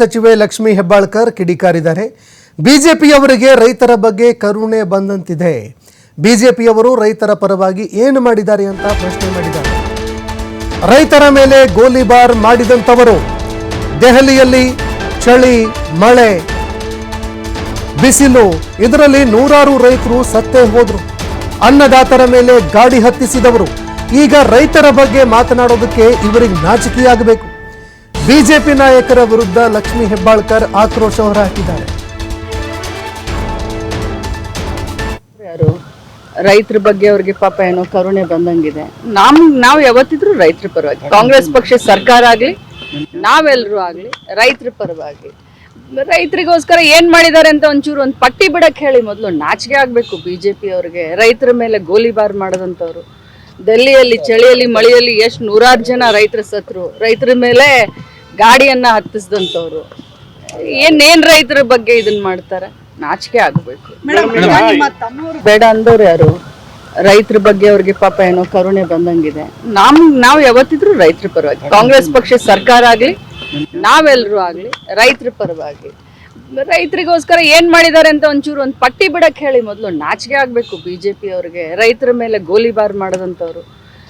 ಸಚಿವೆ ಲಕ್ಷ್ಮಿ ಹೆಬ್ಬಾಳ್ಕರ್ ಕಿಡಿಕಾರಿದ್ದಾರೆ. ಬಿಜೆಪಿಯವರಿಗೆ ರೈತರ ಬಗ್ಗೆ ಕರುಣೆ ಬಂದಂತಿದೆ. ಬಿಜೆಪಿಯವರು ರೈತರ ಪರವಾಗಿ ಏನು ಮಾಡಿದ್ದಾರೆ ಅಂತ ಪ್ರಶ್ನೆ ಮಾಡಿದ್ದಾರೆ. ರೈತರ ಮೇಲೆ ಗೋಲಿಬಾರ್ ಮಾಡಿದಂಥವರು. ದೆಹಲಿಯಲ್ಲಿ ಚಳಿ, ಮಳೆ, ಬಿಸಿಲು, ಇದರಲ್ಲಿ ನೂರಾರು ರೈತರು ಸತ್ತೇ ಹೋದ್ರು. ಅನ್ನದಾತರ ಮೇಲೆ ಗಾಡಿ ಹತ್ತಿಸಿದವರು. ಈಗ ರೈತರ ಬಗ್ಗೆ ಮಾತನಾಡೋದಕ್ಕೆ ಇವರಿಗೆ ನಾಚಿಕೆಯಾಗಬೇಕು. ಬಿಜೆಪಿ ನಾಯಕರ ವಿರುದ್ಧ ಲಕ್ಷ್ಮಿ ಹೆಬ್ಬಾಳ್ಕರ್ ಆಕ್ರೋಶ ಹೊರಹಾಕಿದ್ದಾರೆ. ಯಾರು? ರೈತರ ಬಗ್ಗೆ ಅವ್ರಿಗೆ ಪಾಪ ಏನೋ ಕರುಣೆ ಬಂದಂಗಿದೆ. ನಮ್ ನಾವು ಯಾವತ್ತಿದ್ರು ರೈತರ ಪರವಾಗಿ, ಕಾಂಗ್ರೆಸ್ ಪಕ್ಷ ಸರ್ಕಾರ ಆಗ್ಲಿ ನಾವೆಲ್ಲರೂ ಆಗ್ಲಿ, ರೈತರ ಪರವಾಗಿ. ರೈತರಿಗೋಸ್ಕರ ಏನ್ ಮಾಡಿದ್ದಾರೆ ಅಂತ ಒಂಚೂರು ಒಂದು ಪಟ್ಟಿ ಬಿಡಕ್ ಹೇಳಿ ಮೊದಲು ನಾಚಿಕೆ ಆಗ್ಬೇಕು ಬಿಜೆಪಿ ಅವ್ರಿಗೆ. ರೈತರ ಮೇಲೆ ಗೋಲಿಬಾರ್ ಮಾಡದಂತವ್ರು. ದೆಲ್ಲಿಯಲ್ಲಿ ಚಳಿಯಲ್ಲಿ, ಮಳೆಯಲ್ಲಿ ಎಷ್ಟು ನೂರಾರು ಜನ ರೈತರ ಸತ್ರು. ರೈತರ ಮೇಲೆ ಗಾಡಿಯನ್ನ ಹತ್ತಿಸಿದಂಥವ್ರು. ಏನ್ ಏನ್ ರೈತರ ಬಗ್ಗೆ ಇದನ್ನ ಮಾಡ್ತಾರೆ? ನಾಚಿಕೆ ಆಗ್ಬೇಕು. ಬೇಡ ಅಂದವ್ರು ಯಾರು? ರೈತರ ಬಗ್ಗೆ ಅವ್ರಿಗೆ ಪಾಪ ಏನೋ ಕರುಣೆ ಬಂದಂಗಿದೆ. ನಮ್ ನಾವು ಯಾವತ್ತಿದ್ರು ರೈತರ ಪರವಾಗಿ. ಕಾಂಗ್ರೆಸ್ ಪಕ್ಷ ಸರ್ಕಾರ ಆಗ್ಲಿ ನಾವೆಲ್ಲರೂ ಆಗ್ಲಿ ರೈತರ ಪರವಾಗಿ. ರೈತರಿಗೋಸ್ಕರ ಏನ್ ಮಾಡಿದ್ದಾರೆ ಅಂತ ಒಂಚೂರು ಒಂದು ಪಟ್ಟಿ ಬಿಡಕ್ ಹೇಳಿ ಮೊದಲು ನಾಚಿಕೆ ಆಗ್ಬೇಕು. ಬಿಜೆಪಿ ಅವ್ರಿಗೆ ರೈತರ ಮೇಲೆ ಗೋಲಿಬಾರ್ ಮಾಡದಂತವ್ರು